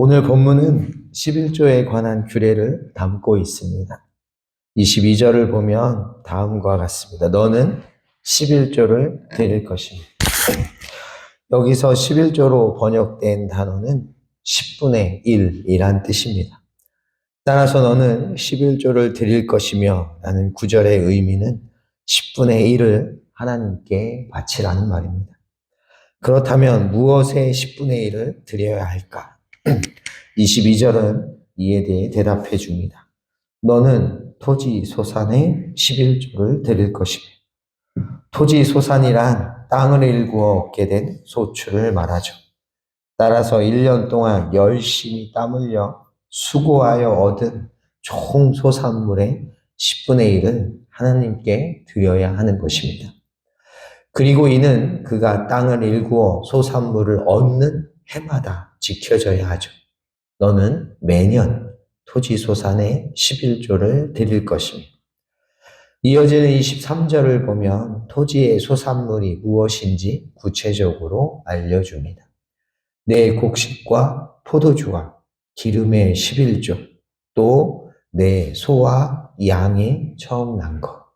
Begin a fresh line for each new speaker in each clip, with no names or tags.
오늘 본문은 11조에 관한 규례를 담고 있습니다. 22절을 보면 다음과 같습니다. 너는 11조를 드릴 것입니다. 여기서 11조로 번역된 단어는 10분의 1이란 뜻입니다. 따라서 너는 11조를 드릴 것이며 라는 구절의 의미는 10분의 1을 하나님께 바치라는 말입니다. 그렇다면 무엇에 10분의 1을 드려야 할까? 22절은 이에 대해 대답해 줍니다. 너는 토지 소산의 11조를 드릴 것이며 토지 소산이란 땅을 일구어 얻게 된 소출을 말하죠. 따라서 1년 동안 열심히 땀 흘려 수고하여 얻은 총 소산물의 10분의 1을 하나님께 드려야 하는 것입니다. 그리고 이는 그가 땅을 일구어 소산물을 얻는 해마다 지켜져야 하죠. 너는 매년 토지 소산의 11조를 드릴 것입니다. 이어지는 23절을 보면 토지의 소산물이 무엇인지 구체적으로 알려줍니다. 내 곡식과 포도주와 기름의 11조, 또 내 소와 양의 처음 난 것.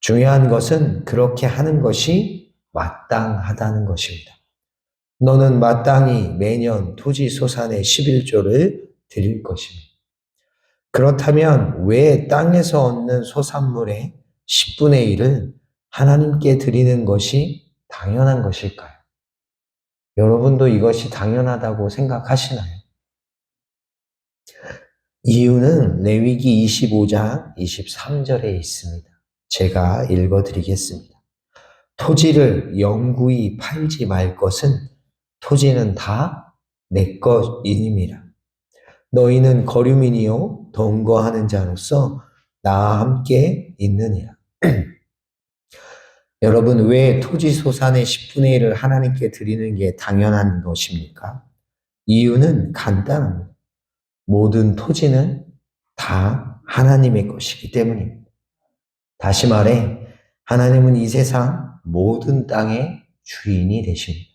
중요한 것은 그렇게 하는 것이 마땅하다는 것입니다. 너는 마땅히 매년 토지 소산의 11조를 드릴 것입니다. 그렇다면 왜 땅에서 얻는 소산물의 10분의 1을 하나님께 드리는 것이 당연한 것일까요? 여러분도 이것이 당연하다고 생각하시나요? 이유는 레위기 25장 23절에 있습니다. 제가 읽어 드리겠습니다. 토지를 영구히 팔지 말 것은 토지는 다 내 것이니라. 너희는 거류민이요 동거하는 자로서 나와 함께 있느니라. 여러분 왜 토지 소산의 10분의 1을 하나님께 드리는 게 당연한 것입니까? 이유는 간단합니다. 모든 토지는 다 하나님의 것이기 때문입니다. 다시 말해 하나님은 이 세상 모든 땅의 주인이 되십니다.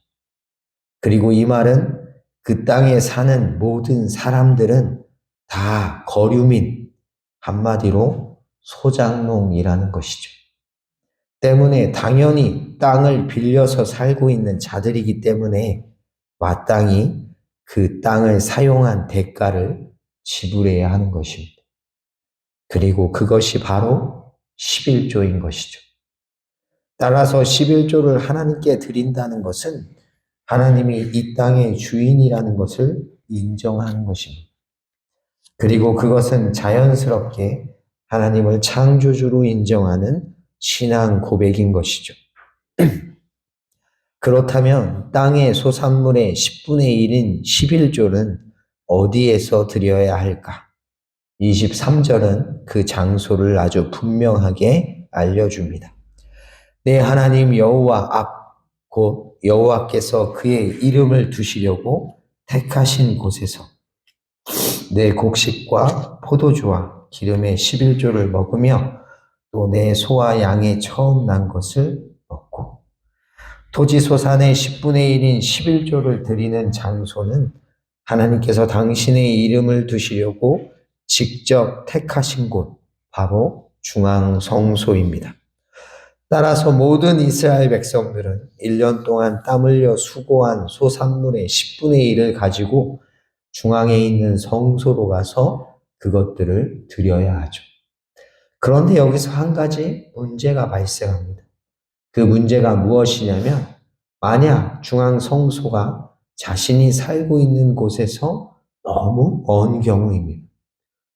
그리고 이 말은 그 땅에 사는 모든 사람들은 다 거류민, 한마디로 소장농이라는 것이죠. 때문에 당연히 땅을 빌려서 살고 있는 자들이기 때문에 마땅히 그 땅을 사용한 대가를 지불해야 하는 것입니다. 그리고 그것이 바로 11조인 것이죠. 따라서 11조를 하나님께 드린다는 것은 하나님이 이 땅의 주인이라는 것을 인정하는 것입니다. 그리고 그것은 자연스럽게 하나님을 창조주로 인정하는 신앙 고백인 것이죠. 그렇다면 땅의 소산물의 10분의 1인 11조는 어디에서 드려야 할까? 23절은 그 장소를 아주 분명하게 알려줍니다. 내 하나님 여호와 앞 곧 여호와께서 그의 이름을 두시려고 택하신 곳에서 내 곡식과 포도주와 기름의 11조를 먹으며 또 내 소와 양의 처음 난 것을 먹고 토지 소산의 10분의 1인 11조를 드리는 장소는 하나님께서 당신의 이름을 두시려고 직접 택하신 곳, 바로 중앙 성소입니다. 따라서 모든 이스라엘 백성들은 1년 동안 땀 흘려 수고한 소산물의 10분의 1을 가지고 중앙에 있는 성소로 가서 그것들을 드려야 하죠. 그런데 여기서 한 가지 문제가 발생합니다. 그 문제가 무엇이냐면, 만약 중앙 성소가 자신이 살고 있는 곳에서 너무 먼 경우입니다.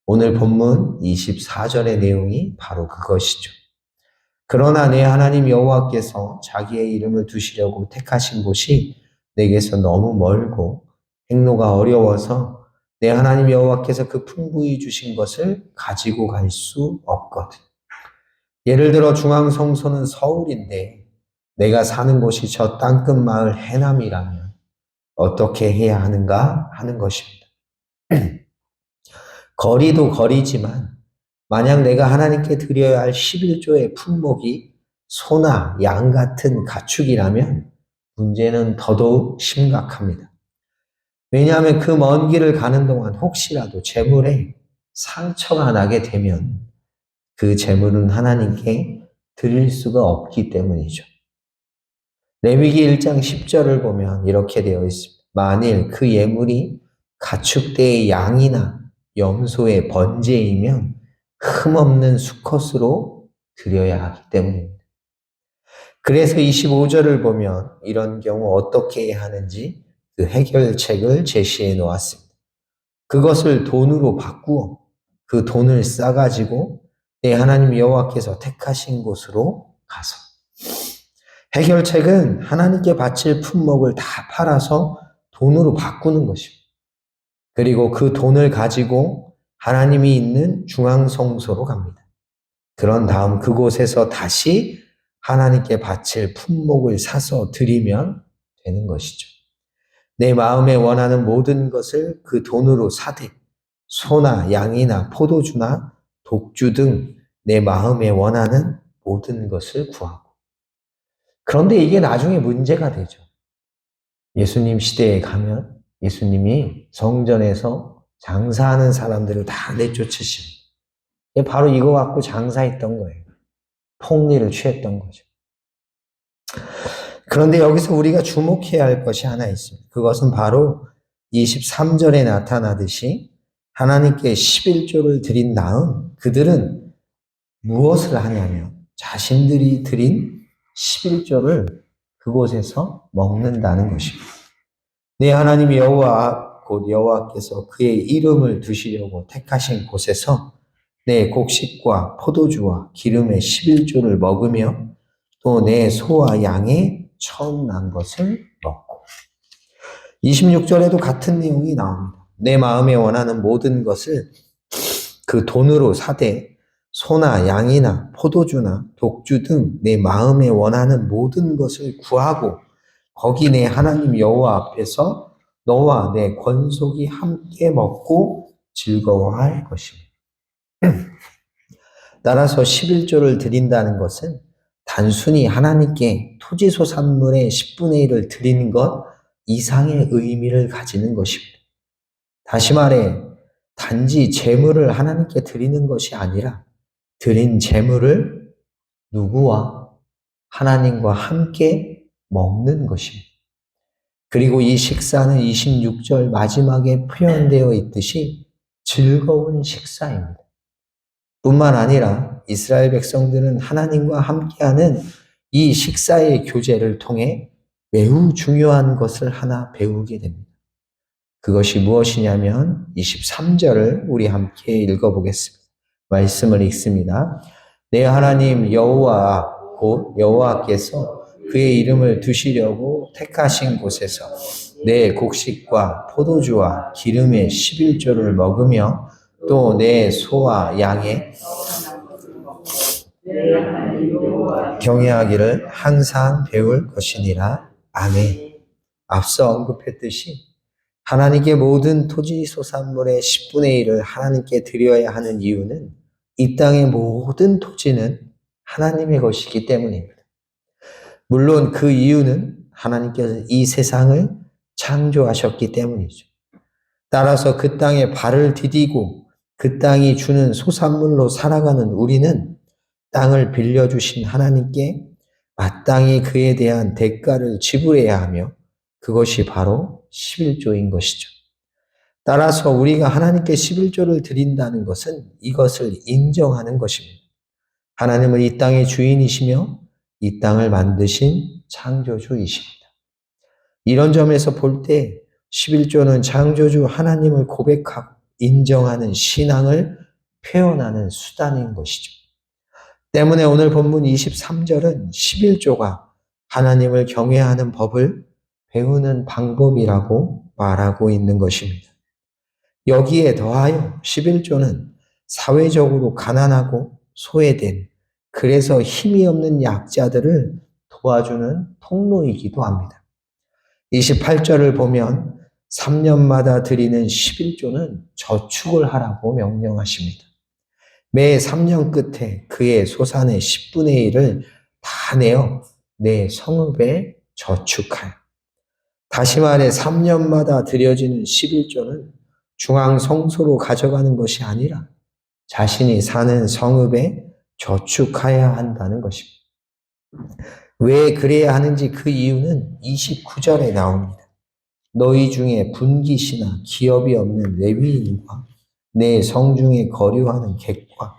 오늘 본문 24절의 내용이 바로 그것이죠. 그러나 내 하나님 여호와께서 자기의 이름을 두시려고 택하신 곳이 내게서 너무 멀고 행로가 어려워서 내 하나님 여호와께서 그 풍부히 주신 것을 가지고 갈 수 없거든. 예를 들어 중앙 성소는 서울인데 내가 사는 곳이 저 땅끝 마을 해남이라면 어떻게 해야 하는가 하는 것입니다. 거리도 거리지만 만약 내가 하나님께 드려야 할 11조의 품목이 소나 양 같은 가축이라면 문제는 더더욱 심각합니다. 왜냐하면 그 먼 길을 가는 동안 혹시라도 재물에 상처가 나게 되면 그 재물은 하나님께 드릴 수가 없기 때문이죠. 레위기 1장 10절을 보면 이렇게 되어 있습니다. 만일 그 예물이 가축대의 양이나 염소의 번제이면 흠없는 수컷으로 드려야 하기 때문입니다. 그래서 25절을 보면 이런 경우 어떻게 해야 하는지 그 해결책을 제시해 놓았습니다. 그것을 돈으로 바꾸어 그 돈을 싸가지고 내 하나님 여호와께서 택하신 곳으로 가서 해결책은 하나님께 바칠 품목을 다 팔아서 돈으로 바꾸는 것입니다. 그리고 그 돈을 가지고 하나님이 있는 중앙성소로 갑니다. 그런 다음 그곳에서 다시 하나님께 바칠 품목을 사서 드리면 되는 것이죠. 내 마음에 원하는 모든 것을 그 돈으로 사되 소나 양이나 포도주나 독주 등 내 마음에 원하는 모든 것을 구하고 그런데 이게 나중에 문제가 되죠. 예수님 시대에 가면 예수님이 성전에서 장사하는 사람들을 다 내쫓으십니다. 바로 이거 갖고 장사했던 거예요. 폭리를 취했던 거죠. 그런데 여기서 우리가 주목해야 할 것이 하나 있습니다. 그것은 바로 23절에 나타나듯이 하나님께 11조를 드린 다음 그들은 무엇을 하냐면 자신들이 드린 11조를 그곳에서 먹는다는 것입니다. 내 하나님 여호와 곧 여호와께서 그의 이름을 두시려고 택하신 곳에서 내 곡식과 포도주와 기름의 11조를 먹으며 또 내 소와 양의 처음 난 것을 먹고 26절에도 같은 내용이 나옵니다. 내 마음에 원하는 모든 것을 그 돈으로 사되 소나 양이나 포도주나 독주 등 내 마음에 원하는 모든 것을 구하고 거기 내 하나님 여호와 앞에서 너와 내 권속이 함께 먹고 즐거워할 것입니다. 따라서 11조를 드린다는 것은 단순히 하나님께 토지소 산물의 10분의 1을 드리는 것 이상의 의미를 가지는 것입니다. 다시 말해, 단지 재물을 하나님께 드리는 것이 아니라 드린 재물을 누구와 하나님과 함께 먹는 것입니다. 그리고 이 식사는 26절 마지막에 표현되어 있듯이 즐거운 식사입니다. 뿐만 아니라 이스라엘 백성들은 하나님과 함께하는 이 식사의 교제를 통해 매우 중요한 것을 하나 배우게 됩니다. 그것이 무엇이냐면 23절을 우리 함께 읽어보겠습니다. 말씀을 읽습니다. 내 하나님 여호와 곧 여호와께서 그의 이름을 두시려고 택하신 곳에서 내 곡식과 포도주와 기름의 11조를 먹으며 또 내 소와 양의 경외하기를 항상 배울 것이니라. 아멘. 앞서 언급했듯이 하나님께 모든 토지 소산물의 10분의 1을 하나님께 드려야 하는 이유는 이 땅의 모든 토지는 하나님의 것이기 때문입니다. 물론 그 이유는 하나님께서 이 세상을 창조하셨기 때문이죠. 따라서 그 땅에 발을 디디고 그 땅이 주는 소산물로 살아가는 우리는 땅을 빌려주신 하나님께 마땅히 그에 대한 대가를 지불해야 하며 그것이 바로 11조인 것이죠. 따라서 우리가 하나님께 11조를 드린다는 것은 이것을 인정하는 것입니다. 하나님은 이 땅의 주인이시며 이 땅을 만드신 창조주이십니다. 이런 점에서 볼 때 11조는 창조주 하나님을 고백하고 인정하는 신앙을 표현하는 수단인 것이죠. 때문에 오늘 본문 23절은 11조가 하나님을 경외하는 법을 배우는 방법이라고 말하고 있는 것입니다. 여기에 더하여 11조는 사회적으로 가난하고 소외된 그래서 힘이 없는 약자들을 도와주는 통로이기도 합니다. 28절을 보면 3년마다 드리는 11조는 저축을 하라고 명령하십니다. 매 3년 끝에 그의 소산의 10분의 1을 다 내어 내 성읍에 저축하여 다시 말해 3년마다 드려지는 11조는 중앙 성소로 가져가는 것이 아니라 자신이 사는 성읍에 저축해야 한다는 것입니다. 왜 그래야 하는지 그 이유는 29절에 나옵니다. 너희 중에 분깃이나 기업이 없는 레위인과 내 성중에 거류하는 객과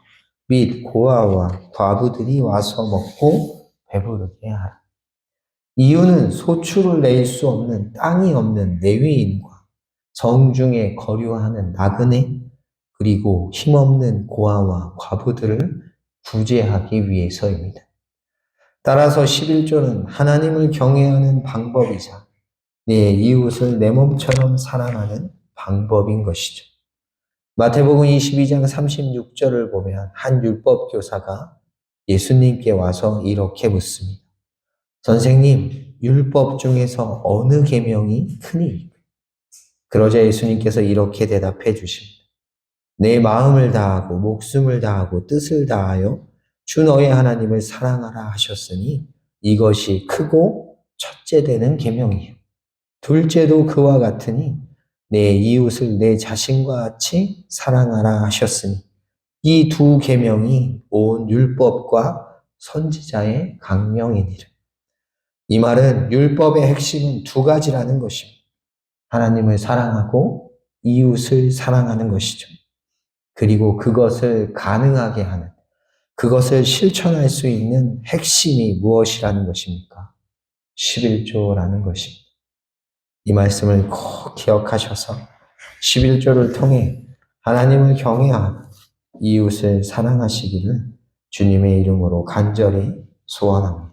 및 고아와 과부들이 와서 먹고 배부르게 하라. 이유는 소출을 낼 수 없는 땅이 없는 레위인과 성중에 거류하는 나그네 그리고 힘없는 고아와 과부들을 구제하기 위해서입니다. 따라서 11조는 하나님을 경외하는 방법이자 내 이웃을 내 몸처럼 사랑하는 방법인 것이죠. 마태복음 22장 36절을 보면 한 율법 교사가 예수님께 와서 이렇게 묻습니다. 선생님, 율법 중에서 어느 계명이 크니? 그러자 예수님께서 이렇게 대답해 주십니다. 내 마음을 다하고 목숨을 다하고 뜻을 다하여 주 너의 하나님을 사랑하라 하셨으니 이것이 크고 첫째 되는 계명이요. 둘째도 그와 같으니 내 이웃을 내 자신과 같이 사랑하라 하셨으니 이 두 계명이 온 율법과 선지자의 강령이니라. 이 말은 율법의 핵심은 두 가지라는 것입니다. 하나님을 사랑하고 이웃을 사랑하는 것이죠. 그리고 그것을 가능하게 하는 그것을 실천할 수 있는 핵심이 무엇이라는 것입니까? 11조라는 것입니다. 이 말씀을 꼭 기억하셔서 11조를 통해 하나님을 경외하고 이웃을 사랑하시기를 주님의 이름으로 간절히 소원합니다.